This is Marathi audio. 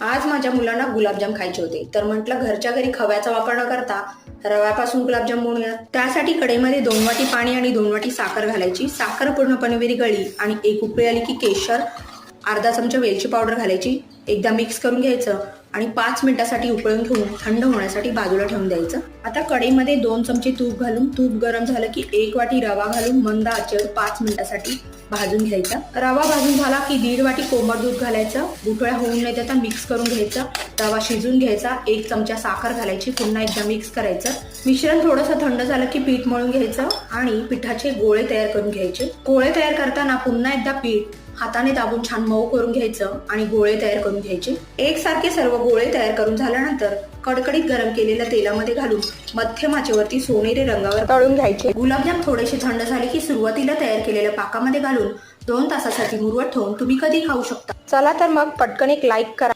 आज माझ्या मुलांना गुलाबजाम खायचे होते. तर म्हटलं घरच्या घरी खव्याचा वापर न करता रव्यापासून गुलाबजाम बनवूया. त्यासाठी कढईमध्ये दोन वाटी पाणी आणि दोन वाटी साखर घालायची. साखर पूर्णपणे विरघळली आणि एक उकळी आली की केशर अर्धा चमचा वेलची पावडर घालायची. एकदा मिक्स करून घ्यायचं. आणि पाच मिनिटासाठी उकळून घेऊन थंड होण्यासाठी बाजूला ठेवून द्यायचं. आता कढईमध्ये दोन चमचे तूप घालून तूप गरम झालं की एक वाटी रवा घालून मंद आचेवर पाच मिनिटासाठी भाजून घ्यायचा. रवा भाजून झाला की दीड वाटी कोमट दूध घालायचं. गुठळ्या होऊन नाही देता मिक्स करून घ्यायचं. रवा शिजून घ्यायचा. एक चमचा साखर घालायची. पुन्हा एकदा मिक्स करायचं. मिश्रण थोडंसं थंड झालं की पीठ मळून घ्यायचं आणि पिठाचे गोळे तयार करून घ्यायचे. गोळे तयार करताना पुन्हा एकदा पीठ हाताने दाबून छान मऊ करून घ्यायचं आणि गोळे तयार करून घ्यायचे. एकसारखे सर्व गोळे तयार करून झाल्यानंतर कडकडीत गरम केलेल्या तेलामध्ये घालून मध्यम आचेवरती सोनेरी रंगावर तळून घ्यायचे. गुलाबजाम थोडेसे थंड झाले की सुरुवातीला तयार केलेल्या पाकामध्ये घालून दोन तासासाठी मुरवत ठेवून तुम्ही कधी खाऊ शकता. चला तर मग पटकन एक लाईक करा.